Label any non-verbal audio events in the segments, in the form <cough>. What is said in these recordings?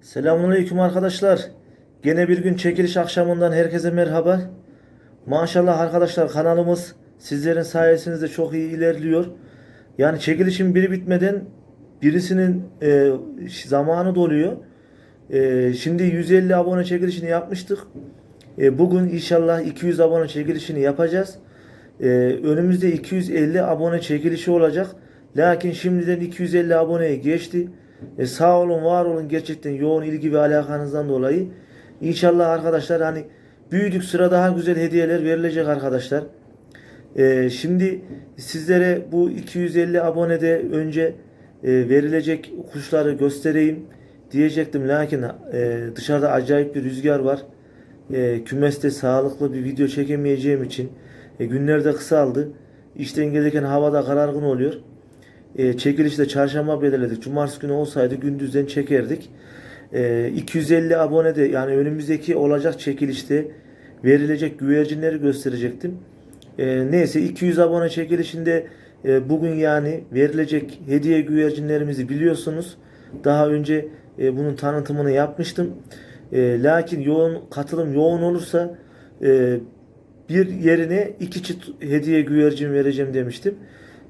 Selamünaleyküm arkadaşlar. Gene bir gün çekiliş akşamından herkese merhaba. Maşallah arkadaşlar kanalımız sizlerin sayesinizde çok iyi ilerliyor. Yani çekilişin biri bitmeden birisinin e, zamanı doluyor. E, şimdi 150 abone çekilişini yapmıştık. E, bugün inşallah 200 abone çekilişini yapacağız. E, önümüzde 250 abone çekilişi olacak. Lakin şimdiden 250 aboneye geçti. E, sağ olun, var olun gerçekten yoğun ilgi ve alakanızdan dolayı. İnşallah arkadaşlar hani büyüdük sıra daha güzel hediyeler verilecek arkadaşlar. E, şimdi sizlere bu 250 abonede önce e, verilecek kuşları göstereyim diyecektim. Lakin e, dışarıda acayip bir rüzgar var. E, kümeste sağlıklı bir video çekemeyeceğim için e, günler de kısaldı. İşten gelirken havada karargın oluyor. E, çekilişte çarşamba belirledik. Cumartesi günü olsaydı gündüzden çekerdik. E, 250 abonede yani önümüzdeki olacak çekilişte verilecek güvercinleri gösterecektim. E, neyse 200 abone çekilişinde e, bugün yani verilecek hediye güvercinlerimizi biliyorsunuz. Daha önce e, bunun tanıtımını yapmıştım. E, lakin yoğun katılım yoğun olursa e, bir yerine iki çift hediye güvercin vereceğim demiştim.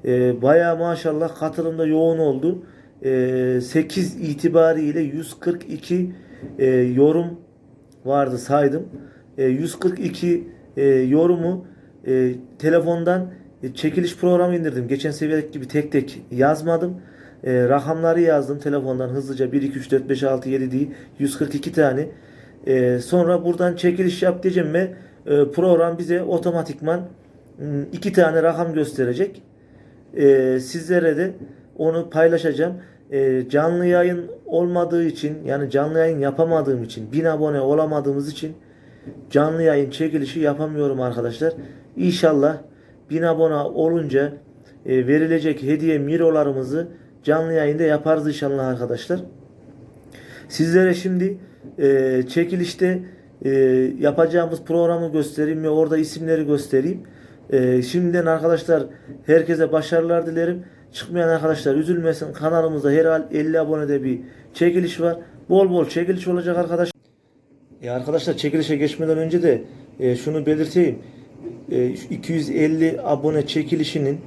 E, bayağı maşallah katılımda yoğun oldu. E, 8 itibariyle 142 e, yorum vardı saydım. E, 142 e, yorumu e, telefondan e, çekiliş programı indirdim. Geçen seviyedeki gibi tek tek yazmadım. E, rakamları yazdım telefondan hızlıca 1, 2, 3, 4, 5, 6, 7 değil 142 tane. E, sonra buradan çekiliş yap diyeceğim ve e, program bize otomatikman iki tane rakam gösterecek. E, sizlere de onu paylaşacağım. E, canlı yayın olmadığı için yani canlı yayın yapamadığım için 1000 abone olamadığımız için canlı yayın çekilişi yapamıyorum arkadaşlar. İnşallah 1000 abone olunca e, verilecek hediye mirolarımızı canlı yayında yaparız inşallah arkadaşlar. Sizlere şimdi e, çekilişte e, yapacağımız programı göstereyim ve orada isimleri göstereyim. E, şimdiden arkadaşlar herkese başarılar dilerim. Çıkmayan arkadaşlar üzülmesin. Kanalımızda her 50 abonede bir çekiliş var. Bol bol çekiliş olacak arkadaşlar. E arkadaşlar çekilişe geçmeden önce de e, şunu belirteyim. E, şu 250 abone çekilişinin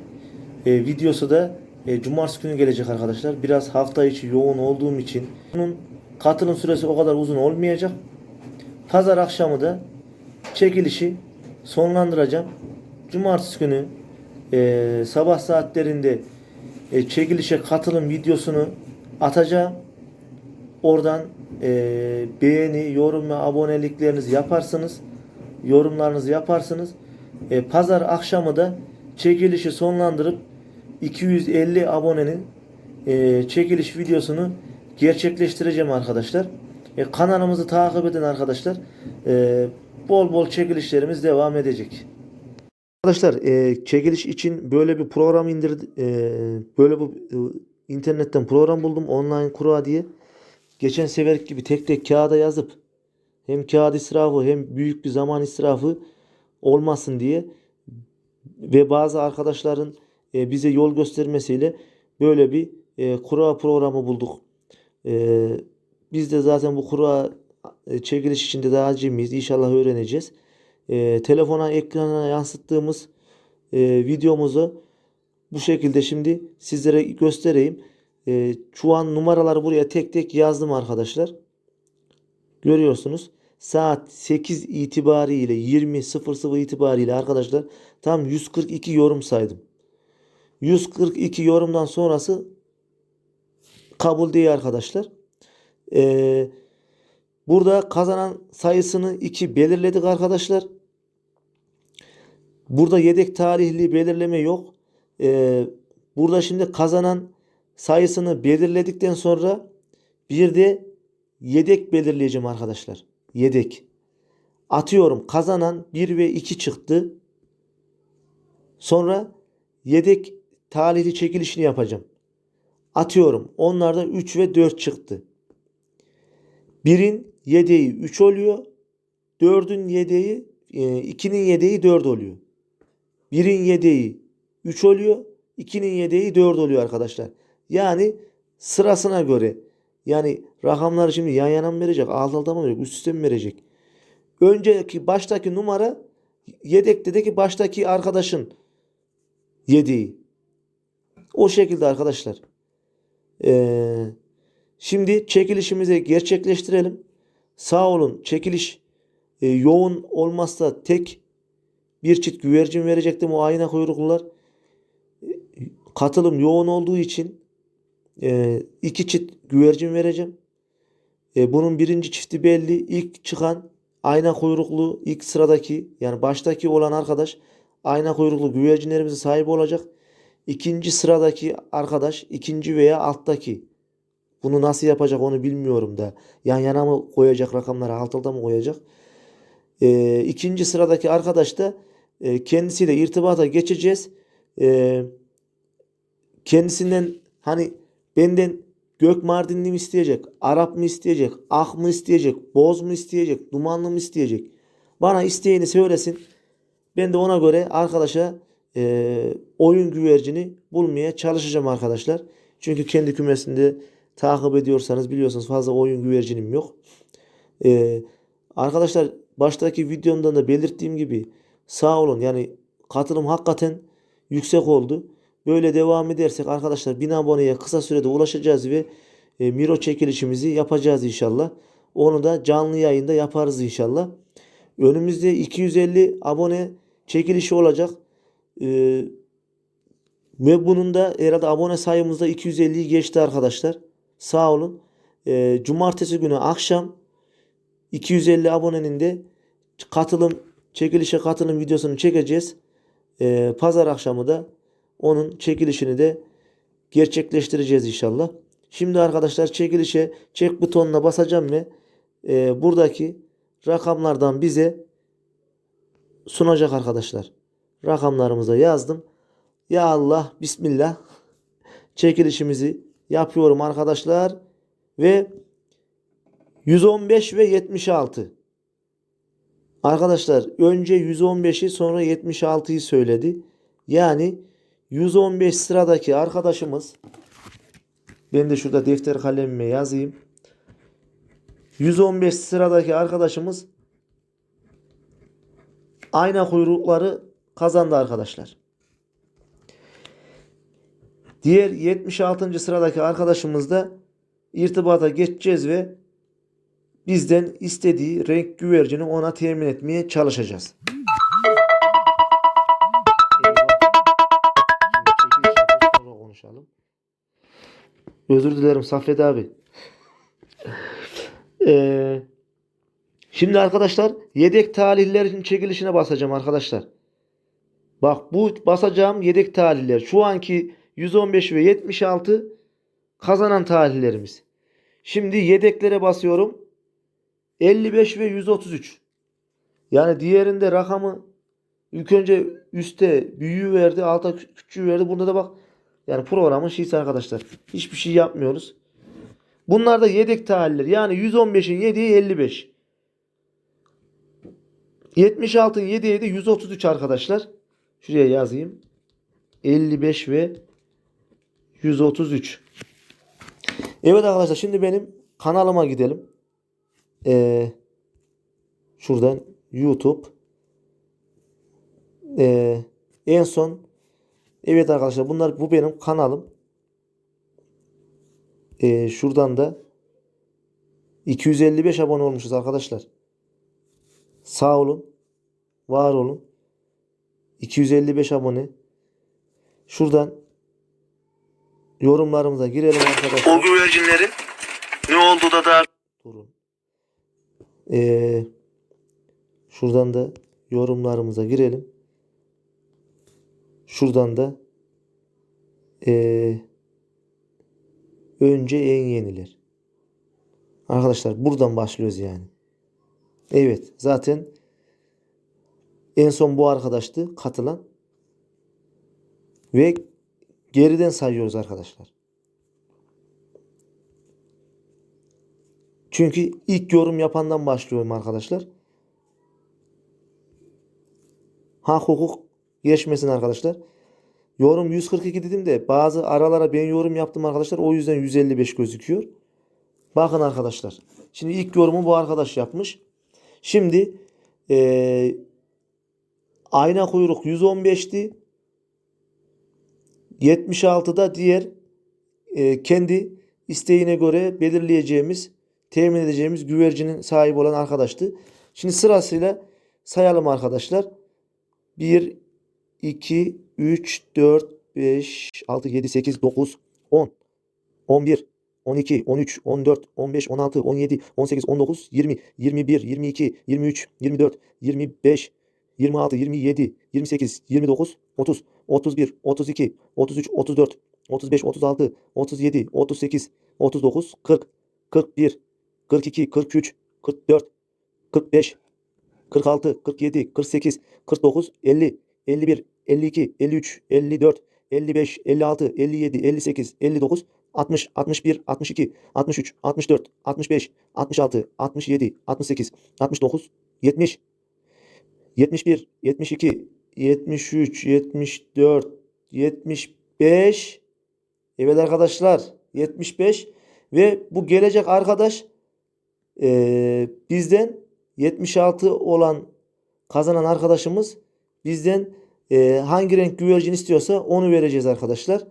e, videosu da e, cumartesi günü gelecek arkadaşlar. Biraz hafta içi yoğun olduğum için bunun katılım süresi o kadar uzun olmayacak. Pazar akşamı da çekilişi sonlandıracağım. Cumartesi günü e, sabah saatlerinde e, çekilişe katılım videosunu atacağım. Oradan e, beğeni, yorum ve aboneliklerinizi yaparsınız. Yorumlarınızı yaparsınız. E, pazar akşamı da çekilişi sonlandırıp 250 abonenin e, çekiliş videosunu gerçekleştireceğim arkadaşlar. E, kanalımızı takip edin arkadaşlar. E, bol bol çekilişlerimiz devam edecek. Arkadaşlar e, çekiliş için böyle bir program indirdim. E, böyle bu e, internetten program buldum online kura diye. Geçen sefer gibi tek tek kağıda yazıp hem kağıt israfı hem büyük bir zaman israfı olmasın diye ve bazı arkadaşların e, bize yol göstermesiyle böyle bir e, kura programı bulduk. E, biz de zaten bu kura e, çekiliş içinde daha acemiyiz. İnşallah öğreneceğiz. E, telefona ekrana yansıttığımız e, videomuzu bu şekilde şimdi sizlere göstereyim. E, şu an numaraları buraya tek tek yazdım arkadaşlar. Görüyorsunuz. Saat 8 itibariyle 20.00 itibariyle arkadaşlar tam 142 yorum saydım. 142 yorumdan sonrası kabul değil arkadaşlar. Ee, burada kazanan sayısını 2 belirledik arkadaşlar. Burada yedek tarihli belirleme yok. Ee, burada şimdi kazanan sayısını belirledikten sonra bir de yedek belirleyeceğim arkadaşlar. Yedek. Atıyorum kazanan 1 ve 2 çıktı. Sonra yedek talihli çekilişini yapacağım. Atıyorum onlarda 3 ve 4 çıktı. 1'in yedeği 3 oluyor. 4'ün yedeği 2'nin yedeği 4 oluyor. 1'in yedeği 3 oluyor. 2'nin yedeği 4 oluyor arkadaşlar. Yani sırasına göre Yani rakamları şimdi yan yana mı verecek? Alt alta mı verecek? Üst üste mi verecek? Önceki baştaki numara yedekteki baştaki arkadaşın yediği. O şekilde arkadaşlar. Ee, şimdi çekilişimizi gerçekleştirelim. Sağ olun çekiliş e, yoğun olmazsa tek bir çift güvercin verecektim o ayna kuyruklular. Katılım yoğun olduğu için e, iki çift güvercin vereceğim. E, bunun birinci çifti belli. İlk çıkan ayna kuyruklu ilk sıradaki yani baştaki olan arkadaş ayna kuyruklu güvercinlerimizin sahibi olacak. İkinci sıradaki arkadaş ikinci veya alttaki. Bunu nasıl yapacak onu bilmiyorum da. Yan yana mı koyacak rakamları alt alta mı koyacak? E, ikinci sıradaki arkadaş da e, kendisiyle irtibata geçeceğiz. E, kendisinden hani benden gök mardinli mi isteyecek, Arap mı isteyecek, ak mı isteyecek, boz mu isteyecek, dumanlı mı isteyecek? Bana isteğini söylesin. Ben de ona göre arkadaşa e, oyun güvercini bulmaya çalışacağım arkadaşlar. Çünkü kendi kümesinde takip ediyorsanız biliyorsunuz fazla oyun güvercinim yok. E, arkadaşlar baştaki videomda da belirttiğim gibi sağ olun yani katılım hakikaten yüksek oldu. Böyle devam edersek arkadaşlar 1000 aboneye kısa sürede ulaşacağız ve e, Miro çekilişimizi yapacağız inşallah. Onu da canlı yayında yaparız inşallah. Önümüzde 250 abone çekilişi olacak. Ee, ve bunun da herhalde abone sayımızda 250'yi geçti arkadaşlar. Sağ olun. Ee, cumartesi günü akşam 250 abonenin de katılım çekilişe katılım videosunu çekeceğiz. Ee, pazar akşamı da onun çekilişini de gerçekleştireceğiz inşallah. Şimdi arkadaşlar çekilişe çek butonuna basacağım ve e, buradaki rakamlardan bize sunacak arkadaşlar. Rakamlarımıza yazdım. Ya Allah Bismillah <laughs> çekilişimizi yapıyorum arkadaşlar ve 115 ve 76 Arkadaşlar önce 115'i sonra 76'yı söyledi. Yani 115 sıradaki arkadaşımız ben de şurada defter kalemime yazayım. 115 sıradaki arkadaşımız ayna kuyrukları kazandı arkadaşlar. Diğer 76. sıradaki arkadaşımız da irtibata geçeceğiz ve bizden istediği renk güvercini ona temin etmeye çalışacağız. Özür dilerim Saffet abi. <laughs> Ee, şimdi arkadaşlar yedek talihlerin çekilişine basacağım arkadaşlar. Bak bu basacağım yedek talihler. Şu anki 115 ve 76 kazanan talihlerimiz. Şimdi yedeklere basıyorum. 55 ve 133. Yani diğerinde rakamı ilk önce üste büyüğü verdi, alta küçüğü verdi. Bunda da bak yani programın şeysi arkadaşlar. Hiçbir şey yapmıyoruz. Bunlar da yedek talihler. Yani 115'in yediği 55. 76'ın yediği de 133 arkadaşlar. Şuraya yazayım. 55 ve 133. Evet arkadaşlar şimdi benim kanalıma gidelim. Ee, şuradan YouTube. Ee, en son evet arkadaşlar bunlar bu benim kanalım. Ee, şuradan da 255 abone olmuşuz arkadaşlar. Sağ olun. Var olun. 255 abone. Şuradan yorumlarımıza girelim arkadaşlar. O güvercinlerin ne oldu da da Durun. Ee, şuradan da yorumlarımıza girelim. Şuradan da ee, önce en yeniler. Arkadaşlar buradan başlıyoruz yani. Evet zaten en son bu arkadaştı katılan. Ve geriden sayıyoruz arkadaşlar. Çünkü ilk yorum yapandan başlıyorum arkadaşlar. Hak hukuk geçmesin arkadaşlar. Yorum 142 dedim de bazı aralara ben yorum yaptım arkadaşlar. O yüzden 155 gözüküyor. Bakın arkadaşlar. Şimdi ilk yorumu bu arkadaş yapmış. Şimdi eee, ayna kuyruk 115'ti. 76'da diğer eee, kendi isteğine göre belirleyeceğimiz, temin edeceğimiz güvercinin sahibi olan arkadaştı. Şimdi sırasıyla sayalım arkadaşlar. 1, 2, 3, 4, 5, 6, 7, 8, 9, 10, 11, 12, 13, 14, 15, 16, 17, 18, 19, 20, 21, 22, 23, 24, 25, 26, 27, 28, 29, 30, 31, 32, 33, 34, 35, 36, 37, 38, 39, 40, 41, 42, 43, 44, 45, 46, 47, 48, 49, 50, 51, 52, 53, 54, 55, 56, 57, 58, 59, 60, 61, 62, 63, 64, 65, 66, 67, 68, 69, 70, 71, 72, 73, 74, 75. Evet arkadaşlar 75 ve bu gelecek arkadaş eee, bizden 76 olan kazanan arkadaşımız bizden eee, hangi renk güvercin istiyorsa onu vereceğiz arkadaşlar.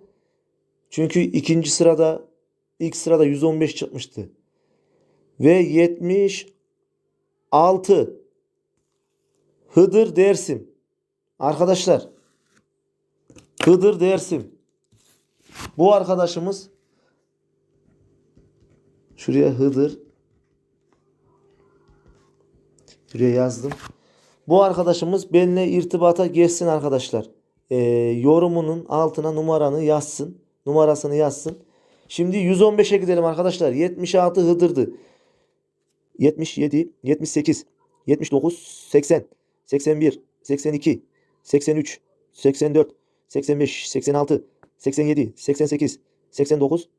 Çünkü ikinci sırada ilk sırada 115 çıkmıştı. Ve 76 Hıdır Dersim. Arkadaşlar Hıdır Dersim. Bu arkadaşımız şuraya Hıdır Şuraya yazdım. Bu arkadaşımız benimle irtibata geçsin arkadaşlar. Ee, yorumunun altına numaranı yazsın. Numarasını yazsın. Şimdi 115'e gidelim arkadaşlar. 76 Hıdır'dı. 77, 78, 79, 80, 81, 82, 83, 84, 85, 86, 87, 88, 89,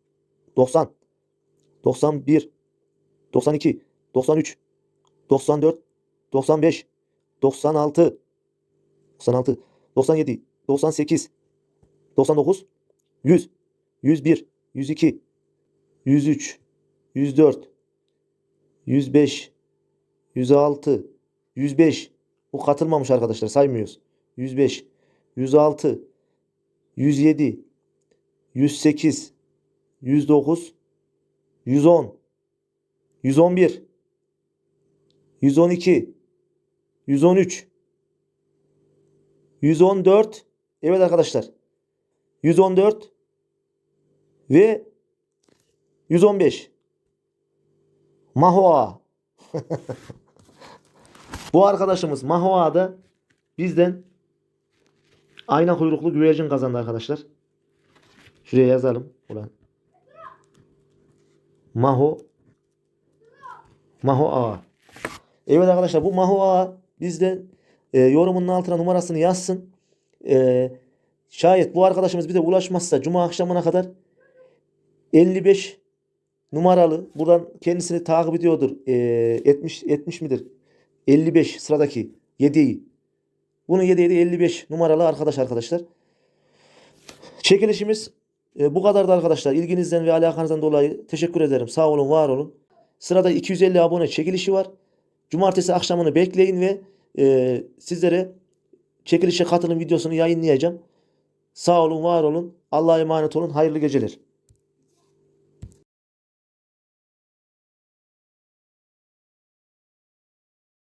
90, 91, 92, 93, 94, 95, 96, 96, 97, 98, 99, 100, 101, 102, 103, 104, 105, 106, 105. Bu katılmamış arkadaşlar saymıyoruz. 105, 106, 107, 108, 109, 110, 111, 112, 113, 114. Evet arkadaşlar. 114 ve 115. Mahua. <laughs> Bu arkadaşımız Mahua'da bizden ayna kuyruklu güvercin kazandı arkadaşlar. Şuraya yazalım. Ulan. Maho Maho Ağa. Evet arkadaşlar bu Maho Ağa bizden e, yorumunun altına numarasını yazsın. E, şayet bu arkadaşımız bize ulaşmazsa Cuma akşamına kadar 55 numaralı buradan kendisini takip ediyordur. E, 70 70 midir? 55 sıradaki 7'yi. Bunun 7 7 55 numaralı arkadaş arkadaşlar. Çekilişimiz e, bu kadardı arkadaşlar. İlginizden ve alakanızdan dolayı teşekkür ederim. Sağ olun, var olun. Sırada 250 abone çekilişi var. Cumartesi akşamını bekleyin ve e, sizlere çekilişe katılım videosunu yayınlayacağım. Sağ olun, var olun. Allah'a emanet olun. Hayırlı geceler.